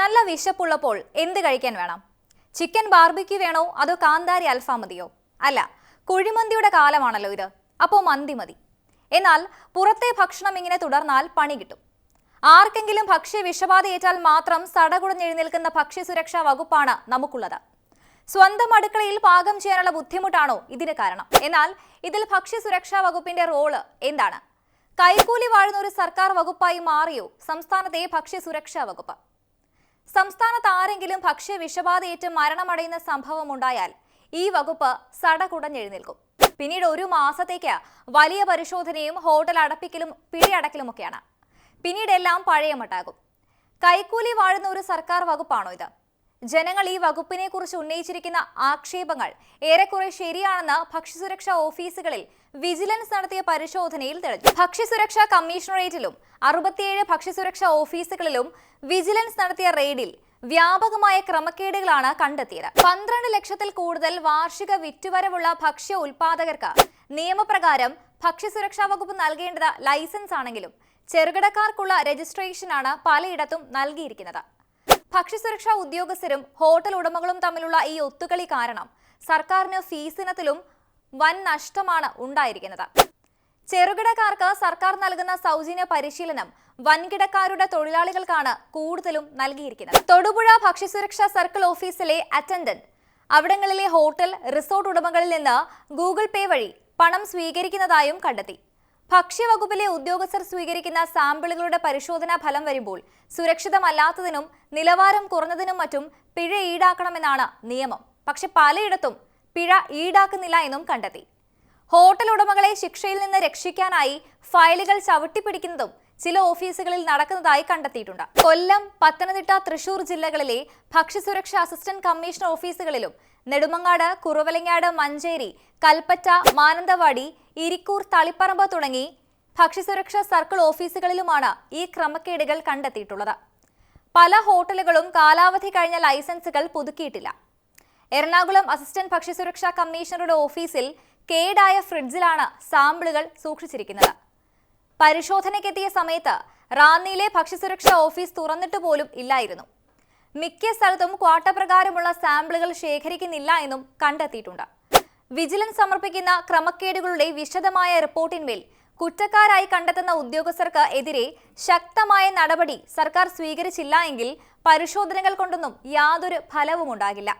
നല്ല വിശപ്പുള്ളപ്പോൾ എന്ത് കഴിക്കാൻ വേണം? ചിക്കൻ ബാർബിക്ക് വേണോ? അതോ കാന്താരി അൽഫാം മതിയോ? അല്ല കുഴിമന്തിയുടെ കാലമാണല്ലോ ഇത്. അപ്പോൾ മന്തി മതി. എന്നാൽ പുറത്തെ ഭക്ഷണം ഇങ്ങനെ തുടർന്നാൽ പണി കിട്ടും. ആർക്കെങ്കിലും ഭക്ഷ്യ വിഷബാധയേറ്റാൽ മാത്രം സടകുടഞ്ഞെഴുന്നേൽക്കുന്ന ഭക്ഷ്യസുരക്ഷാ വകുപ്പാണ് നമുക്കുള്ളത്. സ്വന്തം അടുക്കളയിൽ പാകം ചെയ്യാനുള്ള ബുദ്ധിമുട്ടാണോ ഇതിന് കാരണം? എന്നാൽ ഇതിൽ ഭക്ഷ്യസുരക്ഷാ വകുപ്പിന്റെ റോൾ എന്താണ്? കൈക്കൂലി വാഴുന്ന ഒരു സർക്കാർ വകുപ്പായി മാറിയോ സംസ്ഥാനത്തെ ഭക്ഷ്യസുരക്ഷാ വകുപ്പ്? സംസ്ഥാനത്ത് ആരെങ്കിലും ഭക്ഷ്യ വിഷബാധയേറ്റ് മരണമടയുന്ന സംഭവം ഉണ്ടായാൽ ഈ വകുപ്പ് സടകുടഞ്ഞെഴുന്നേൽക്കും. പിന്നീട് ഒരു മാസത്തേക്ക് വലിയ പരിശോധനയും ഹോട്ടൽ അടപ്പിക്കലും പിഴയടക്കലുമൊക്കെയാണ് പിന്നീട് എല്ലാം പഴയ മട്ടാകും കൈക്കൂലി വാഴുന്ന ഒരു സർക്കാർ വകുപ്പാണോ ഇത്? ജനങ്ങൾ ഈ വകുപ്പിനെ കുറിച്ച് ഉന്നയിച്ചിരിക്കുന്ന ആക്ഷേപങ്ങൾ ഏറെക്കുറെ ശരിയാണെന്ന് ഭക്ഷ്യസുരക്ഷാ ഓഫീസുകളിൽ വിജിലൻസ് നടത്തിയ പരിശോധനയിൽ തെളിഞ്ഞു. ഭക്ഷ്യസുരക്ഷാ കമ്മീഷണറേറ്റിലും അറുപത്തിയേഴ് ഭക്ഷ്യസുരക്ഷാ ഓഫീസുകളിലും വിജിലൻസ് നടത്തിയ റെയ്ഡിൽ വ്യാപകമായ ക്രമക്കേടുകളാണ് കണ്ടെത്തിയത്. പന്ത്രണ്ട് ലക്ഷത്തിൽ കൂടുതൽ വാർഷിക വിറ്റുവരവുള്ള ഭക്ഷ്യ ഉൽപാദകർക്ക് നിയമപ്രകാരം ഭക്ഷ്യസുരക്ഷാ വകുപ്പ് നൽകേണ്ടത് ലൈസൻസ് ആണെങ്കിലും ചെറുകിടക്കാർക്കുള്ള രജിസ്ട്രേഷനാണ് പലയിടത്തും നൽകിയിരിക്കുന്നത്. ഭക്ഷ്യസുരക്ഷാ ഉദ്യോഗസ്ഥരും ഹോട്ടൽ ഉടമകളും തമ്മിലുള്ള ഈ ഒത്തുകളി കാരണം സർക്കാരിന് ഫീസിനത്തിലും വൻ നഷ്ടമാണ് ഉണ്ടായിരിക്കുന്നത്. ചെറുകിടക്കാർക്ക് സർക്കാർ നൽകുന്ന സൗജന്യ പരിശീലനം വൻകിടക്കാരുടെ തൊഴിലാളികൾക്കാണ് കൂടുതലും നൽകിയിരിക്കുന്നത്. തൊടുപുഴ ഭക്ഷ്യസുരക്ഷാ സർക്കിൾ ഓഫീസിലെ അറ്റൻഡന്റ് അവിടങ്ങളിലെ ഹോട്ടൽ റിസോർട്ട് ഉടമകളിൽ നിന്ന് ഗൂഗിൾ പേ വഴി പണം സ്വീകരിക്കുന്നതായും കണ്ടെത്തി. ഭക്ഷ്യവകുപ്പിലെ ഉദ്യോഗസ്ഥർ സ്വീകരിക്കുന്ന സാമ്പിളുകളുടെ പരിശോധനാ ഫലം വരുമ്പോൾ സുരക്ഷിതമല്ലാത്തതിനും നിലവാരം കുറഞ്ഞതിനും മറ്റും പിഴ ഈടാക്കണമെന്നാണ് നിയമം. പക്ഷെ പലയിടത്തും പിഴ ഈടാക്കുന്നില്ല എന്നും കണ്ടെത്തി. ഹോട്ടൽ ഉടമകളെ ശിക്ഷയിൽ നിന്ന് രക്ഷിക്കാനായി ഫയലുകൾ ചവിട്ടിപ്പിടിക്കുന്നതും ചില ഓഫീസുകളിൽ നടക്കുന്നതായി കണ്ടെത്തിയിട്ടുണ്ട്. കൊല്ലം പത്തനംതിട്ട തൃശൂർ ജില്ലകളിലെ ഭക്ഷ്യസുരക്ഷ അസിസ്റ്റന്റ് കമ്മീഷണർ ഓഫീസുകളിലും നെടുമങ്ങാട് കുറവലങ്ങാട് മഞ്ചേരി കൽപ്പറ്റ മാനന്തവാടി ഇരിക്കൂർ തളിപ്പറമ്പ് തുടങ്ങി ഭക്ഷ്യസുരക്ഷാ സർക്കിൾ ഓഫീസുകളിലുമാണ് ഈ ക്രമക്കേടുകൾ കണ്ടെത്തിയിട്ടുള്ളത്. പല ഹോട്ടലുകളും കാലാവധി കഴിഞ്ഞ ലൈസൻസുകൾ പുതുക്കിയിട്ടില്ല. എറണാകുളം അസിസ്റ്റന്റ് ഭക്ഷ്യസുരക്ഷാ കമ്മീഷണറുടെ ഓഫീസിൽ കേടായ ഫ്രിഡ്ജിലാണ് സാമ്പിളുകൾ സൂക്ഷിച്ചിരിക്കുന്നത്. പരിശോധനയ്ക്കെത്തിയ സമയത്ത് റാന്നിയിലെ ഭക്ഷ്യസുരക്ഷാ ഓഫീസ് തുറന്നിട്ട് പോലും ഇല്ലായിരുന്നു. മിക്ക സ്ഥലത്തും ക്വാട്ട പ്രകാരമുള്ള സാമ്പിളുകൾ ശേഖരിക്കുന്നില്ല എന്നും കണ്ടെത്തിയിട്ടുണ്ട്. വിജിലൻസ് സമർപ്പിക്കുന്ന ക്രമക്കേടുകളുടെ വിശദമായ റിപ്പോർട്ടിന്മേൽ കുറ്റക്കാരായി കണ്ടെത്തുന്ന ഉദ്യോഗസ്ഥർക്ക് എതിരെ ശക്തമായ നടപടി സർക്കാർ സ്വീകരിച്ചില്ല എങ്കിൽ പരിശോധനകൾ കൊണ്ടൊന്നും യാതൊരു ഫലവും ഉണ്ടാകില്ല